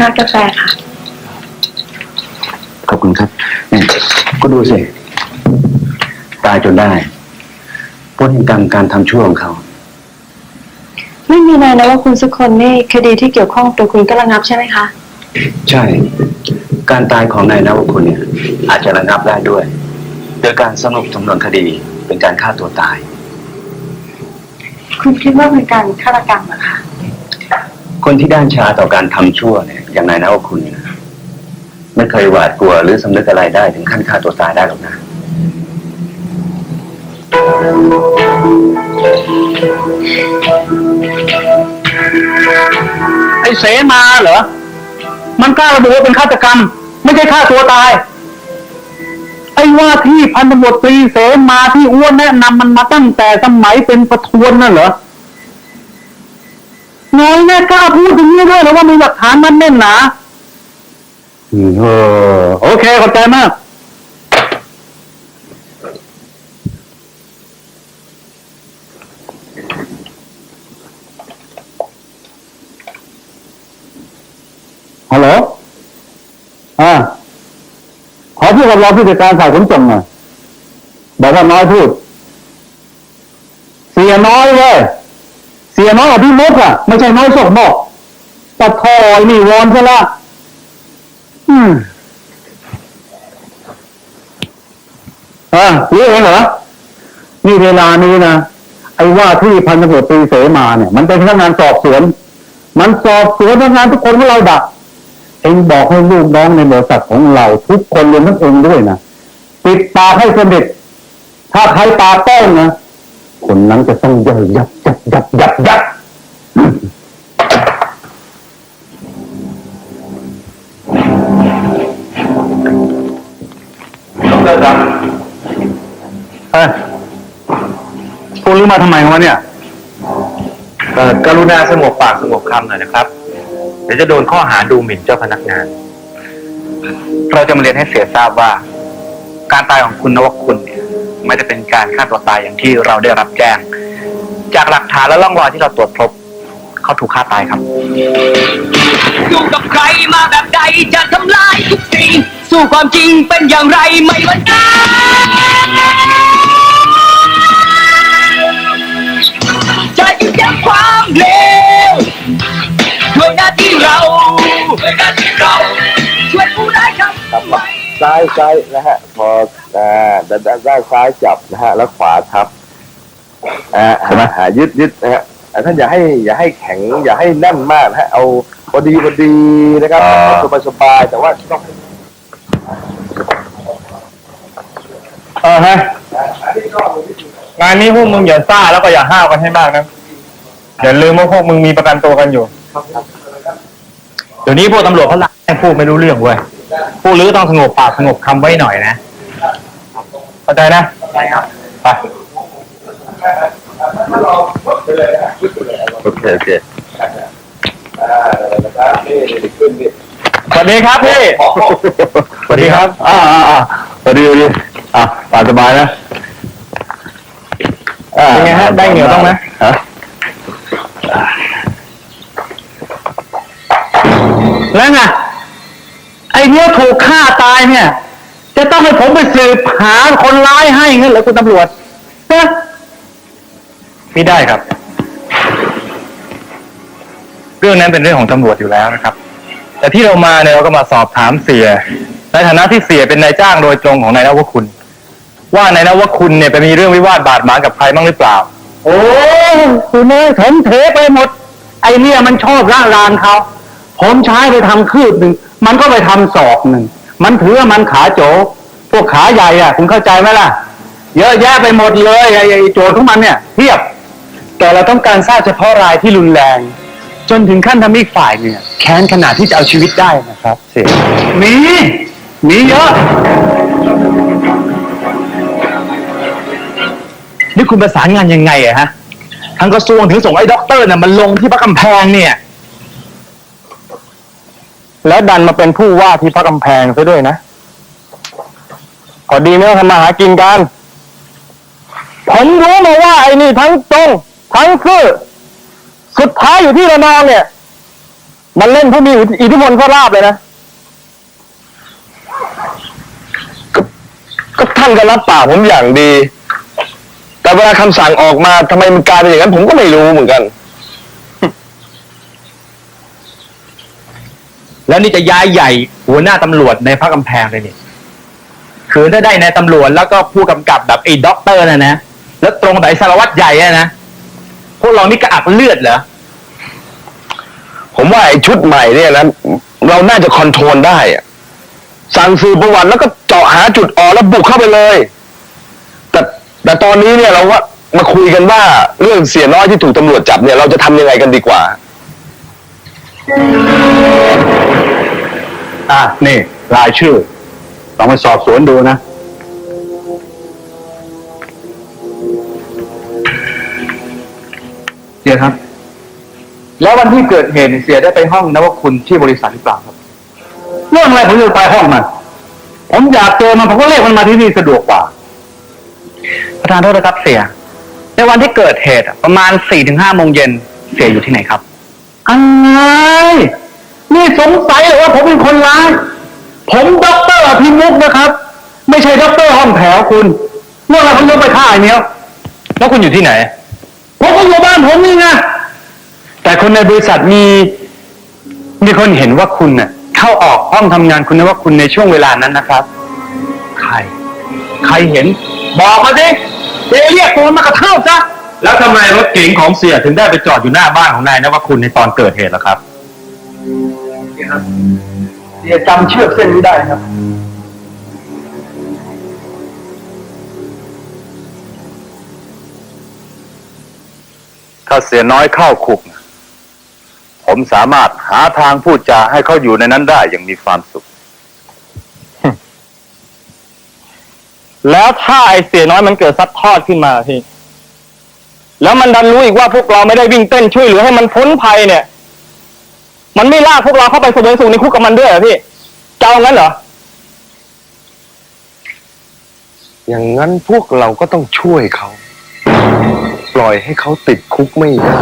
ค่ะกาแฟค่ะ ขอบคุณครับเนี่ยก็ดูสิ ตายจนได้พ้นแห่งกรรมการทำชั่วของเขา ไม่มีนายนะว่าคุณสักคนนี่คดีที่เกี่ยวข้องกับตัวคุณก็ระงับใช่ไหมคะใช่ การตายของนายนวคุณเนี่ย อาจจะระงับได้ด้วย โดยการสรุปสำนวนคดีเป็นการฆ่าตัวตาย คุณคิดว่าเป็นการฆาตกรรมเหรอคะ คนที่ด้านชาต่อการทำชั่วเนี่ยอย่างนายนวคุณไม่เคยหวาดกลัวหรือสำนึกอะไรได้ถึงขั้นฆ่าตัวตายได้หรอกนะไอ้เสมาเหรอ มันกล้าระบุว่าเป็นฆาตกรรม ไม่ใช่ฆ่าตัวตาย ไอ้ว่าที่พันตำรวจตรีเสมาที่อ้วนแนะนำมันมาตั้งแต่สมัยเป็นประทวนนั่นเหรอ น้อยแน่กล้าพูดอย่างนี้ด้วยแล้วว่ามีหลักฐานมันแน่นหนาอืมเออโอเคขอบใจมากฮัลโหลอ่าขอพูดกับรองผู้จัดการฝ่ายขนส่งหน่อยบอกว่าน้อยพูด เสียน้อยเว้ย สียน้อยอภิมุกอะไม่ใช่น้อยส่งบอกตะทอยนี่วอนซะละอืมอ่ารู้เองเหรอนี่เวลานี้นะไอ้ว่าที่พันตำรวจตีเสมาเนี่ย มันเป็นพนักงานสอบสวน มันสอบสวนพนักงานทุกคนของเราดักเองบอกให้ลูกน้องในบริษัทของเรา ทุกคนรวมทั้งเองด้วยนะปิดปากให้สนิทถ้าใครปากแป้งนะ คนนั้นจะต้องย่อยยับยับยับยับยับดรครับเฮ้ยพวกนี้มาทำไมวะเนี่ย เอ่อกรุณาสงบปากสงบคำหน่อยนะครับ เดี๋ยวจะโดนข้อหาดูหมิ่นเจ้าพนักงาน เราจะมาเรียนให้เสียทราบว่า การตายของคุณนวคุณเนี่ย ไม่ได้เป็นการฆ่าตัวตายอย่างที่เราได้รับแจ้ง จากหลักฐานและร่องรอยที่เราตรวจพบเขาถูกฆ่าตายครับอยู่กับใครมาแบบใดจะทำลายทุกสิ่งสู้ความจริงเป็นอย่างไรไม่หวั่นไหวจะยืนยันความเลวด้วยหน้าที่เราด้วยหน้าที่เราช่วยผู้ร้ายทำไว้ ซ้ายซ้ายนะฮะ พออ่าด้านด้านด้านซ้ายจับนะฮะ แล้วขวาทับอ่าหายึดยึดนะฮะอ่าท่านอย่าให้อย่าให้แข็ง อย่าให้แน่นมากนะฮะ เอาพอดีพอดีนะครับสบายสบายๆแต่ว่าต้องเออฮะงานนี้พวกมึงอย่าซ่าแล้วก็อย่าห้าวกันให้มากนะอย่าลืมว่าพวกมึงมีประกันตัวกันอยู่เดี๋ยวนี้พวกตำรวจเขาหลักให้พูดไม่รู้เรื่องเว้ย พวกลือต้องสงบปากสงบคำไว้หน่อยนะเข้าใจนะใช่ครับไปโอเคโอเคสวัสดีครับพี่สวัสดีครับ อ่าอ่าอ่าสวัสดีสวัสดีอะตามสบายนะอ่าเป็นไงฮะได้เหนียวบ้างไหมฮะแล้วไงไอ้เนี้ย ถูกฆ่าตายเนี่ย จะต้องให้ผมไปสืบหาคนร้ายให้งั้นเหรอคุณตำรวจนะไม่ได้ครับ เรื่องนั้นเป็นเรื่องของตำรวจอยู่แล้วนะครับ แต่ที่เรามาเนี่ยเราก็มาสอบถามเสีย ในฐานะที่เสียเป็นนายจ้างโดยตรงของนายนวคุณ ว่านายนวคุณเนี่ยไปมีเรื่องวิวาทบาดหมางกับใครบ้างหรือเปล่า โอ้คุณเอ้ยผมเทไปหมด ไอเนี่ยมันชอบละลานเขา ผมใช้ไปทำคืบหนึ่งมันก็ไปทำศอกหนึ่งมันถือว่ามันขาโจ พวกขาใหญ่อะคุณเข้าใจไหมล่ะ เยอะแยะไปหมดเลยไอ้ไอ้โจทย์ของมันเนี่ยเทียบ แต่เราต้องการทราบเฉพาะรายที่รุนแรง จนถึงขั้นทำให้อีกฝ่ายเนี่ยแค้นขนาดที่จะเอาชีวิตได้นะครับเสียมีมีเยอะนี่คุณประสานงานยังไงอะฮะทางกระทรวงถึงส่งไอ้ด็อกเตอร์น่ะมันลงที่พระกำแพงเนี่ย แล้วดันมาเป็นผู้ว่าที่พระกำแพงซะด้วยนะก็ดีไม่ต้องทำมาหากินกันผมรู้มาว่าไอ้นี่ทั้งตรง ทั้งซื่อสุดท้ายอยู่ที่ระนองเนี่ย มันเล่นผู้มีอิทธิพลก็ราบเลยนะก็ท่านก็รับปากผมอย่างดี แต่เวลาคำสั่งออกมาทำไมมันกลายเป็นอย่างนั้น ผมก็ไม่รู้เหมือนกัน แล้วนี่จะย้ายใหญ่หัวหน้าตำรวจในพระกำแพงเลยนี่คือถ้าได้ในตำรวจแล้วก็ผู้กำกับแบบไอ้ด็อกเตอร์นะนะแล้วตรงแบบไอ้สารวัตรใหญ่อะนะพวกเรานี่กระอักเลือดเหรอผมว่าไอ้ชุดใหม่เนี่ยนะเราน่าจะคอนโทรลได้อะสั่งสืบประวัติแล้วก็เจาะหาจุดอ่อนแล้วบุกเข้าไปเลย แต่แต่ตอนนี้เนี่ยเราว่ามาคุยกันว่าเรื่องเสียน้อยที่ถูกตำรวจจับเนี่ย เราจะทำยังไงกันดีกว่า อะนี่รายชื่อลองไปสอบสวนดูนะ เสียครับ แล้ววันที่เกิดเหตุเนี่ยเสียได้ไปห้องนวคุณที่บริษัทหรือเปล่าครับ เรื่องอะไรผมจะไปห้องมันผมอยากเจอมันผมก็เรียกมันมาที่นี่สะดวกกว่า ประธานโทษนะครับเสีย ในวันที่เกิดเหตุอะประมาณสี่ถึงห้าโมงเย็นเสียอยู่ที่ไหนครับ อะไร นี่สงสัยเหรือว่าผมเป็นคนร้าย ผมด็อกเตอร์อภิมุกนะครับ ไม่ใช่ด็อกเตอร์ห้องแถวคุณเมื่อไหรผมจะไปฆ่าไอ้เนี้ยแล้วคุณอยู่ที่ไหน ผมก็อยู่บ้านผมนี่ไงแต่คนในบริษัทมี มีคนเห็นว่าคุณน่ะ เข้าออกห้องทำงานคุณนะว่าคุณในช่วงเวลานั้นนะครับ ใคร ใครเห็น บอกมาสิเดี๋ยวเรียกตัวมากระเท่าซะแล้วทำไมรถเก๋งของเสียถึงได้ไปจอดอยู่หน้าบ้านของนายนวคุณในตอนเกิดเหตุล่ะครับ เดี๋ยวจำเชือกเส้นนี้ได้ครับ ถ้าเสียน้อยเข้าคุก ผมสามารถหาทางพูดจาให้เขาอยู่ในนั้นได้อย่างมีความสุข แล้วถ้าไอเสียน้อยมันเกิดซัดทอดขึ้นมาพี่ แล้วมันดันรู้อีกว่าพวกเราไม่ได้วิ่งเต้นช่วยเหลือให้มันพ้นภัยเนี่ย มันไม่ลากพวกเราเข้าไปสวยสุขในคุกกับมันด้วยเหรอพี่จะเอางั้นเหรอ อย่างนั้นพวกเราก็ต้องช่วยเขา ปล่อยให้เขาติดคุกไม่ได้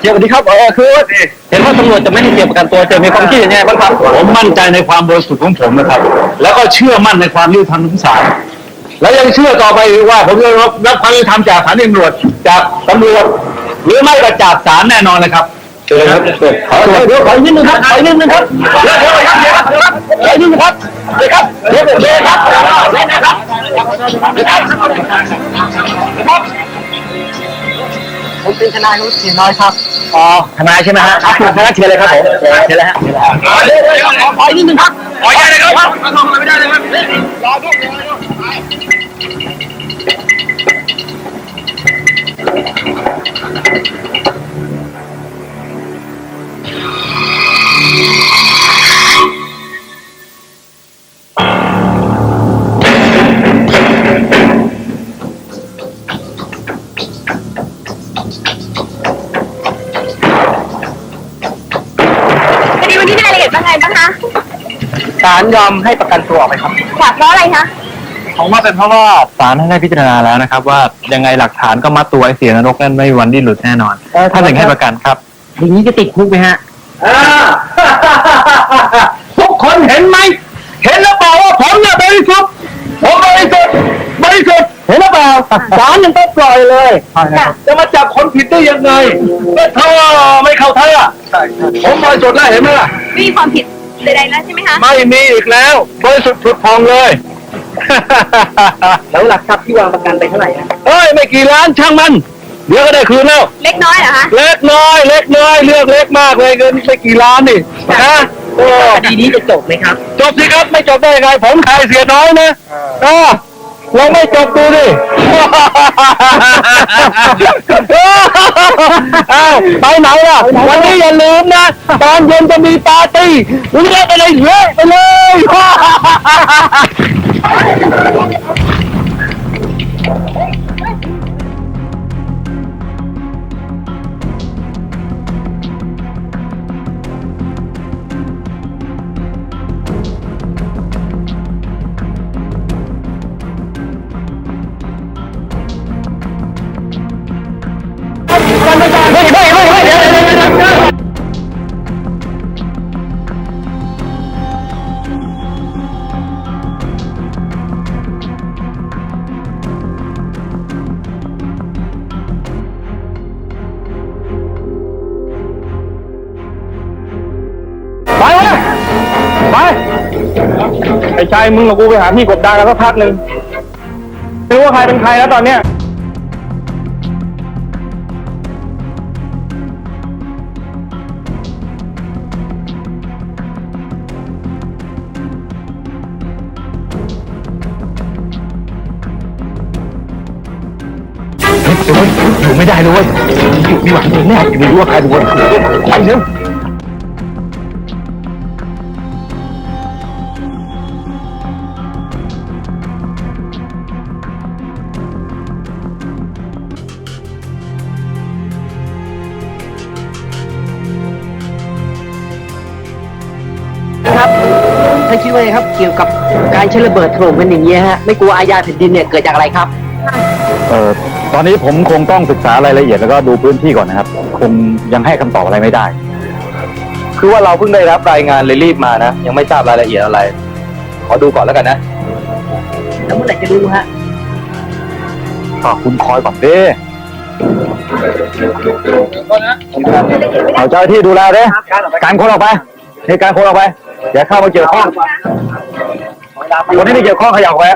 เดี๋ยวสวัสดีครับเออคือว่า เห็นว่าตำรวจจะไม่ให้เสียประกันตัวเจอมีความคิดอย่างไงบ้างครับผมมั่นใจในความบริสุทธิ์ของผมนะครับ แล้วก็เชื่อมั่นในความยุติธรรมของศาลแล้วยังเชื่อต่อไปว่าผมจะรับรับความยุติธรรมจากสถานีตำรวจจากตำรวจหรือไม่ก็จากศาลแน่นอนเลยครับเชิญครับขอเดี๋ยวขออีกนิดนึงครับขออีกนิดนึงครับเดี๋ยวเดี๋ยวครับเดี๋ยวครับขออีกนิดนึงครับเดี๋ยวครับเดี๋ยวเดี๋ยวครับเดี๋ยวครับ ผมเป็นทนายของเสียน้อยครับอ๋อทนายใช่ไหมฮะครับทนายเชิญเลยครับผมเชิญเลยฮะเดี๋ยวเดี๋ยวขอขออีกนิดนึงครับขออนุญาตนะครับไม่ได้เลยครับค ลยอมให้ประกันตัวออกไปครับค่ะเพราะอะไรคะ ผมว่าเป็นเพราะว่าศาลท่านได้พิจารณาแล้วนะครับ ว่ายังไงหลักฐานก็มัดตัวไอ้เสียนรกนั่นไม่มีวันดิ้นหลุดแน่นอนท่านถึงให้ประกันครับ อย่างนี้จะติดคุกไหมฮะ ทุกคนเห็นไหม เห็นหรือเปล่าว่าผมเนี่ยบริสุทธิ์ผมบริสุทธิ์บริสุทธิ์เห็นหรือเปล่าศาลยังต้องปล่อยเลยจะมาจับคนผิดได้ยังไงก็เท่าไม่เข้าท่าผมบริสุทธิ์แล้วเห็นไหมล่ะไม่มีความผิด ใดๆแล้วใช่ไหมคะ ไม่มีอีกแล้วบริสุทธิ์ผุดพองเลย แล้วหลักทรัพย์ที่วางประกันไปเท่าไหร่ฮะเอ้ยไม่กี่ล้านช่างมัน เดี๋ยวก็ได้คืนแล้ว เล็กน้อยเหรอคะ เล็กน้อย เล็กน้อย เลือกเล็กมากเลยเงินไม่กี่ล้านนี่นะโอ้คดีนี้จะจบไหมครับ จบสิครับไม่จบได้ไงผมใครเสียน้อยนะอ่า ลองไม่จบดูดิ อ้าวไปไหนล่ะ วันนี้อย่าลืมนะ ตอนเย็นจะมีปาร์ตี้เลี้ยงไปเลยเลี้ยงไปเลย ไปเว้ยไปไอ้ชายมึงกับกูไปหาที่กบดานกันสักพักหนึ่งไม่รู้ว่าใครเป็นใครแล้วตอนเนี้ยอยู่ไม่ได้เลยเว้ยอยู่มีหวังแน่ไม่รู้ว่าใครเป็นคนไปเร็ว ท่านคิดว่าไงครับ เกี่ยวกับการใช้ระเบิดถล่มกันอย่างเงี้ยฮะไม่กลัวอาญาแผ่นดินเนี่ยเกิดจากอะไรครับ เออตอนนี้ผมคงต้องศึกษารายละเอียดแล้วก็ดูพื้นที่ก่อนนะครับ คงยังให้คำตอบอะไรไม่ได้ คือว่าเราเพิ่งได้รับรายงานเลยรีบมานะ ยังไม่ทราบรายละเอียดอะไร ขอดูก่อนแล้วกันนะ แล้วเมื่อไหร่จะรู้ฮะก็คุณคอยก่อนดิเอาเจ้าหน้าที่ดูแลเด้การคนออกไปเหตุการณ์คนออกไป อย่าเข้ามาเกี่ยวข้องคนที่ไม่เกี่ยวข้องขยับไว้